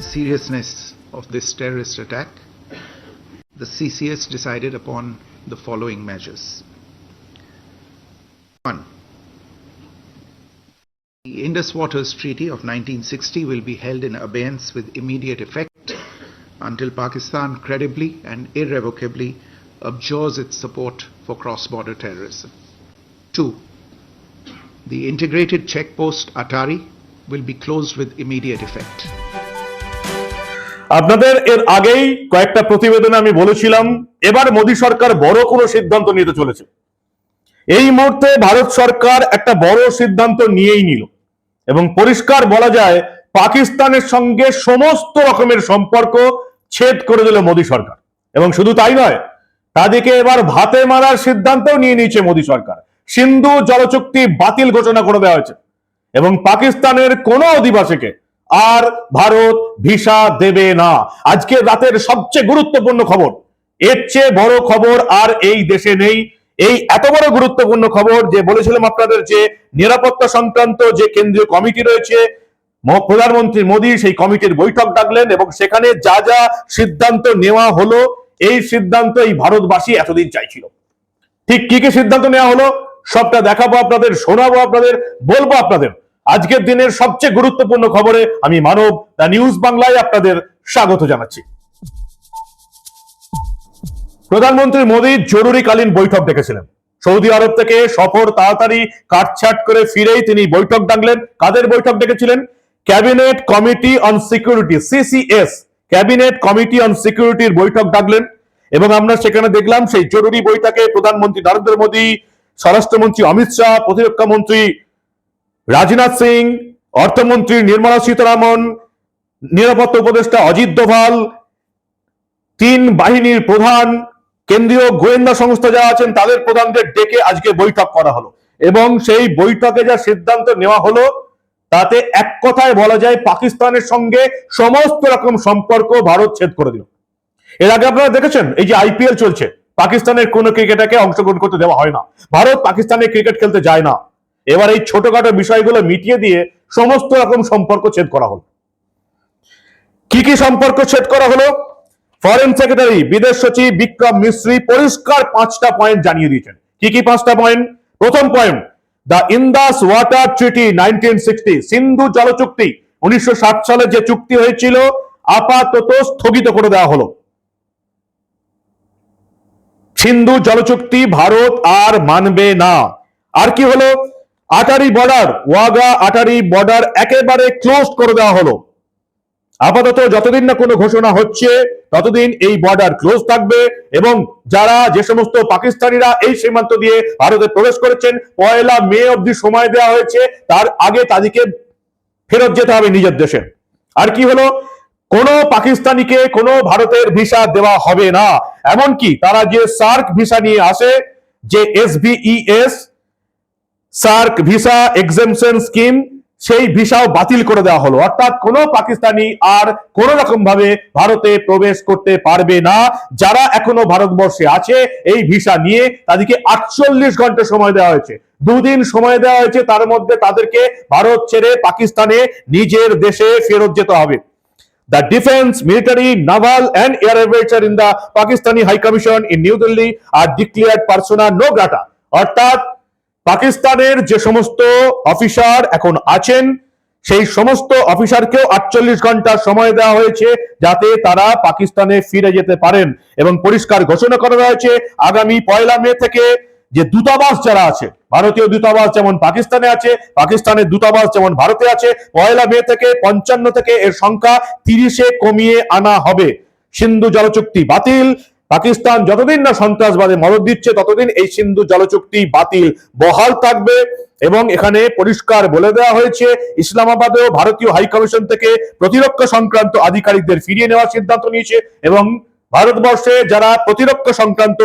the seriousness of this terrorist attack, the CCS decided upon the following measures. One, the Indus Waters Treaty of 1960 will be held in abeyance with immediate effect until Pakistan credibly and irrevocably abjures its support for cross-border terrorism. Two, the integrated checkpost Atari will be closed with immediate effect. আপনাদের এর আগেই কয়েকটা প্রতিবেদনে আমি বলেছিলাম, এবার মোদী সরকার বড় কোনো সিদ্ধান্ত নিতে চলেছে। এই মুহূর্তে ভারত সরকার একটা বড় সিদ্ধান্ত নিয়েই নিল। এবং পরিষ্কার বলা যায়, পাকিস্তানের সঙ্গে সমস্ত রকমের সম্পর্ক ছেদ করে দিল মোদী সরকার। এবং শুধু তাই নয়, তাদেরকে এবার ভাতে মারার সিদ্ধান্তও নিয়ে নিয়েছে মোদী সরকার। সিন্ধু জলচুক্তি বাতিল ঘোষণা করে দেওয়া হয়েছে। এবং পাকিস্তানের কোন অধিবাসীকে আর ভারত ভিসা দেবে না। আজকে রাতের সবচেয়ে গুরুত্বপূর্ণ খবর। এর চেয়ে বড় খবর আর এই দেশে নেই। এই এত বড় গুরুত্বপূর্ণ খবর যে বলেছিলাম আপনাদের যে নিরাপত্তা সংক্রান্ত যে কেন্দ্রীয় কমিটি রয়েছে প্রধানমন্ত্রী মোদী সেই কমিটির বৈঠক ডাকলেন এবং সেখানে যা যা সিদ্ধান্ত নেওয়া হলো, এই সিদ্ধান্ত এই ভারতবাসী এতদিন চাইছিল। ঠিক কি কি সিদ্ধান্ত নেওয়া হলো, সবটা দেখাবো আপনাদের, শোনাবো আপনাদের, বলব আপনাদের। আজকের দিনের সবচেয়ে গুরুত্বপূর্ণ খবরে আমি মানব, দ্য নিউজ বাংলায় আপনাদের স্বাগত জানাচ্ছি। প্রধানমন্ত্রী মোদী জরুরিকালীন বৈঠক ডেকেছিলেন। সৌদি আরব থেকে সফর তাড়াতাড়ি কাটছাট করে ফিরেই তিনি বৈঠক ডাকলেন। কাদের বৈঠক ডেকেছিলেন? Cabinet committee on security, CCS, cabinet committee on সিকিউরিটির বৈঠক ডাকলেন এবং আমরা সেখানে দেখলাম সেই জরুরি বৈঠকে প্রধানমন্ত্রী নরেন্দ্র মোদী, স্বরাষ্ট্রমন্ত্রী অমিত শাহ, প্রতিরক্ষা মন্ত্রী রাজনাথ সিং, অর্থমন্ত্রী নির্মলা সীতারামন, নিরাপত্তা উপদেষ্টা অজিত দোভাল, তিন বাহিনীর প্রধান, কেন্দ্রীয় গোয়েন্দা সংস্থা যারা আছেন তাদের প্রধানদের ডেকে আজকে বৈঠক করা হলো। এবং সেই বৈঠকে যা সিদ্ধান্ত নেওয়া হলো, তাতে এক কথায় বলা যায় পাকিস্তানের সঙ্গে সমস্ত রকম সম্পর্ক ভারত ছেদ করে দিল। এর আগে আপনারা দেখেছেন, এই যে আইপিএল চলছে, পাকিস্তানের কোন ক্রিকেটারকে অংশগ্রহণ করতে দেওয়া হয় না। ভারত পাকিস্তানের ক্রিকেট খেলতে যায় না। এবার এই ছোটখাটো বিষয়গুলো মিটিয়ে দিয়ে সমস্ত রকম সম্পর্ক ছেদ করা হলো। কি কি সম্পর্ক ছেদ করা হলো? ফরেন সেক্রেটারি বিদেশ সচিব বিক্রম মিশ্রি পরিষ্কার পাঁচটা পয়েন্ট জানিয়ে দিয়েছেন। কি কি পাঁচটা পয়েন্ট প্রথম point the Indus water treaty nineteen sixty Sindhu জল চুক্তি উনিশশো ষাট সালে যে চুক্তি হয়েছিল, আপাতত স্থগিত করে দেওয়া হলো। সিন্ধু জলচুক্তি ভারত আর মানবে না। আর কি হলো? আটারি বর্ডার, ওয়াগা আটারি বর্ডার একেবারে ক্লোজ করে দেওয়া হলো। আপাতত যতদিন না কোনো ঘোষণা হচ্ছে, ততদিন এই বর্ডার ক্লোজ থাকবে এবং যারা যে সমস্ত পাকিস্তানিরা এই সীমান্ত দিয়ে ভারতে প্রবেশ করেছেন, পয়লা মে অব্দি সময় দেওয়া হয়েছে, তার আগে তাদেরকে ফেরত যেতে হবে নিজের দেশে। আর কি হলো? কোন পাকিস্তানিকে কোন ভারতের ভিসা দেওয়া হবে না। এমনকি তারা যে সার্ক ভিসা নিয়ে আসে, যে S SAARC visa exemption scheme সেই ভিসাও বাতিল করে দেওয়া হলো। অর্থাৎ কোন পাকিস্তানি আর কোন রকম ভাবে ভারতে প্রবেশ করতে পারবে না। যারা এখনও ভারতবর্ষে আছে এই ভিসা নিয়ে তাদেরকে আটচল্লিশ ঘণ্টা সময় দেওয়া হয়েছে। দুদিন সময় দেওয়া হয়েছে তার মধ্যে তাদেরকে ভারত ছেড়ে পাকিস্তানে নিজের দেশে ফেরত যেতে হবে। The defense, military, naval, and air aviation in the Pakistani High Commission in New Delhi are declared persona no grata. অর্থাৎ পাকিস্তানের যে সমস্ত অফিসার এখন আছেন, সেই সমস্ত অফিসারকেও আটচল্লিশ ঘণ্টা সময় দেওয়া হয়েছে যাতে তারা পাকিস্তানে ফিরে যেতে পারেন এবং পরিষ্কার ঘোষণা করা হয়েছে আগামী পয়লা মে থেকে যে দূতাবাস যারা আছে, ভারতীয় দূতাবাস যেমন পাকিস্তানে আছে, পাকিস্তানের দূতাবাস যেমন ভারতে আছে, পয়লা মে থেকে পঞ্চান্ন থেকে এর সংখ্যা তিরিশে কমিয়ে আনা হবে। সিন্ধু জলচুক্তি বাতিল পাকিস্তান যতদিন না সন্ত্রাসবাদে মদত দিচ্ছে, ততদিন এই সিন্ধু জলচুক্তি বাতিল, বহাল থাকবে। এবং এখানে পরিষ্কার বলে দেওয়া হয়েছে, ইসলামাবাদেও ভারতীয় হাই কমিশন থেকে প্রতিরক্ষা সংক্রান্ত আধিকারিকদের ফিরিয়ে নেওয়ার সিদ্ধান্ত নিয়েছে এবং ভারতবর্ষে যারা প্রতিরক্ষা সংক্রান্ত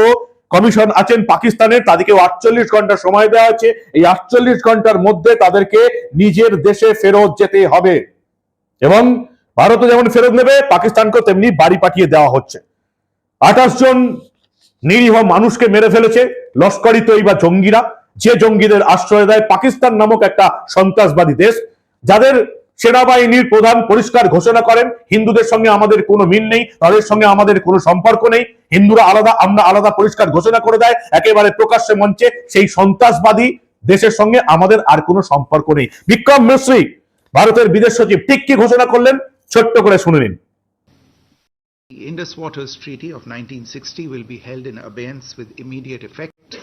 কমিশন আছেন পাকিস্তানের তাদেরকে আটচল্লিশ ঘণ্টা সময় দেওয়া হয়েছে। এই আটচল্লিশ ঘণ্টার মধ্যে তাদেরকে নিজের দেশে ফেরত যেতে হবে। এবং ভারতও যেমন ফেরত নেবে, পাকিস্তানকেও তেমনি বাড়ি পাঠিয়ে দেওয়া হচ্ছে। আঠাশ জন নিরীহ মানুষকে মেরে ফেলেছে লস্করি তৈবা জঙ্গিরা। যে জঙ্গিদের আশ্রয় দেয় পাকিস্তান নামক একটা সন্ত্রাসবাদী দেশ, যাদের সেনাবাহিনীর প্রধান পরিষ্কার ঘোষণা করেন, হিন্দুদের সঙ্গে আমাদের কোনো মিল নেই, তাদের সঙ্গে আমাদের কোনো সম্পর্ক নেই। হিন্দুরা আলাদা, আমরা আলাদা পরিষ্কার ঘোষণা করে দেয়, একেবারে প্রকাশ্যে মঞ্চে সেই সন্ত্রাসবাদী দেশের সঙ্গে আমাদের আর কোনো সম্পর্ক নেই। বিক্রম মিশ্রী, ভারতের বিদেশ সচিব, ঠিক কি ঘোষণা করলেন? ছোট্ট করে শুনে নিন। The Indus Waters Treaty of 1960 will be held in abeyance with immediate effect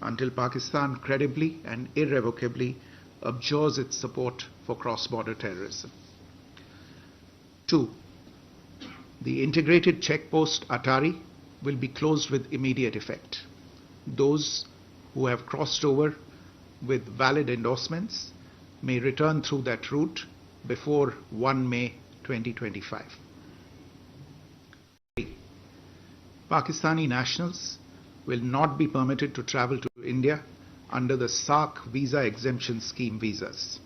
until Pakistan credibly and irrevocably abjures its support for cross-border terrorism. Two, the integrated checkpost Atari will be closed with immediate effect. Those who have crossed over with valid endorsements may return through that route before 1 May 2025. Pakistani nationals will not be permitted to travel to India under the SARC visa exemption scheme visas.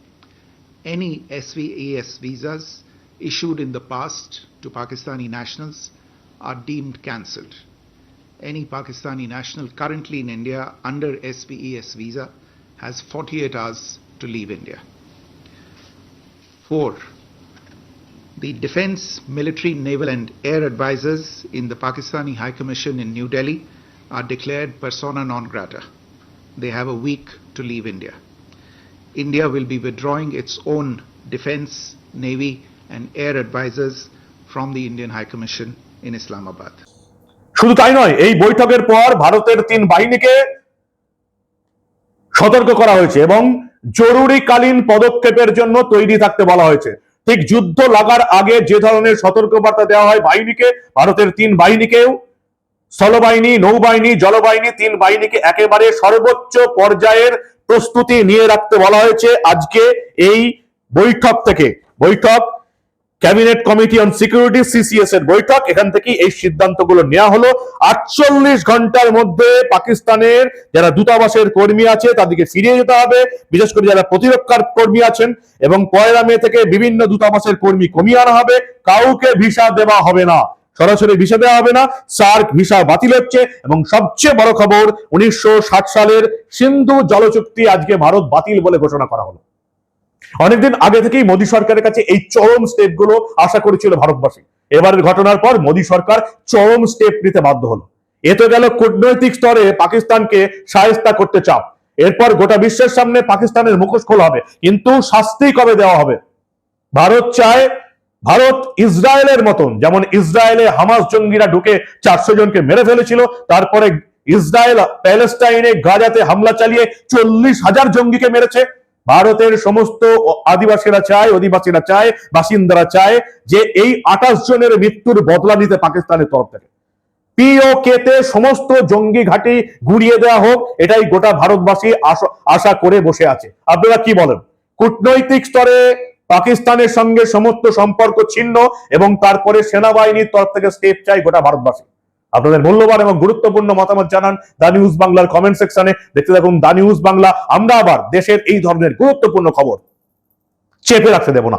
Any SVAS visas issued in the past to Pakistani nationals are deemed cancelled. Any Pakistani national currently in India under SVES visa has 48 hours to leave India. 4. The defense, military, naval, and air advisors in the Pakistani High Commission in New Delhi are declared persona non grata. They have a week to leave India. India will be withdrawing its own defense, navy, and air advisors from the Indian High Commission in Islamabad. শুধু তাই নয় এই বৈঠকের পর ভারতের তিন বাহিনীকে সতর্ক করা হয়েছে এবং জরুরিকালীন পদক্ষেপের জন্য তৈরি থাকতে বলা হয়েছে ঠিক যুদ্ধ লাগার আগে যে ধরনের সতর্কবার্তা দেওয়া হয় বাহিনীকে, ভারতের তিন বাহিনীকেও, স্থলবাহিনী, নৌবাহিনী, জলবাহিনী, তিন বাহিনীকে একেবারে সর্বোচ্চ পর্যায়ের প্রস্তুতি নিয়ে রাখতে বলা হয়েছে আজকে এই বৈঠক থেকে। বৈঠক cabinet committee on security CCS এর বৈঠক। এখান থেকে এই সিদ্ধান্তগুলো নেওয়া হলো। আটচল্লিশ ঘণ্টার মধ্যে পাকিস্তানের যারা দূতাবাসের কর্মী আছে, তাদেরকে ফিরিয়ে যেতে হবে। বিশেষ করে যারা প্রতিরক্ষার কর্মী আছেন এবং পয়লা মে থেকে বিভিন্ন দূতাবাসের কর্মী কমিয়ে আনা হবে, কাউকে ভিসা দেওয়া হবে না। সরাসরি ভিসা দেওয়া হবে না। সার্ক ভিসা বাতিল হচ্ছে এবং সবচেয়ে বড় খবর, উনিশশো সালের সিন্ধু জলচুক্তি আজকে ভারত বাতিল বলে ঘোষণা করা হলো। অনেকদিন আগে থেকেই মোদী সরকারের কাছে এই চরম স্টেপগুলো আশা করেছিল ভারতবাসী। এবারের ঘটনার পর মোদী সরকার চরম স্টেপ নিতে বাধ্য হলো। এ তো গেল কূটনৈতিক স্তরে পাকিস্তানকে সায়স্তা করতে চাপ। এরপর গোটা বিশ্বের সামনে পাকিস্তানের মুখোশ খোলা হবে, কিন্তু শাস্তি কবে দেওয়া হবে? ভারত চায় ভারত ইসরায়েলের মতন, যেমন ইসরায়েলে হামাস জঙ্গিরা ঢুকে চারশো জনকে মেরে ফেলেছিল, তারপরে ইসরায়েল প্যালেস্টাইনে গাজাতে হামলা চালিয়ে চল্লিশ হাজার জঙ্গিকে মেরেছে। ভারতের সমস্ত আদিবাসীরা চায়, অধিবাসীরা চায়, বাসিন্দারা চায় যে এই আঠাশ জনের মৃত্যুর বদলা নিতে পাকিস্তানের তরফ থেকে। পিওকে তে সমস্ত জঙ্গি ঘাঁটি গুড়িয়ে দেওয়া হোক, এটাই গোটা ভারতবাসী আশা করে বসে আছে। আপনারা কি বলেন? কূটনৈতিক স্তরে পাকিস্তানের সঙ্গে সমস্ত সম্পর্ক ছিন্ন এবং তারপরে সেনাবাহিনীর তরফ থেকে স্টেপ চাই গোটা ভারতবাসী। আপনাদের মূল্যবান এবং গুরুত্বপূর্ণ মতামত জানান দা নিউজ বাংলার কমেন্ট সেকশনে। দেখতে থাকুন দা নিউজ বাংলা। আমরা আবার দেশের এই ধরনের গুরুত্বপূর্ণ খবর চেপে রাখতে দেব না।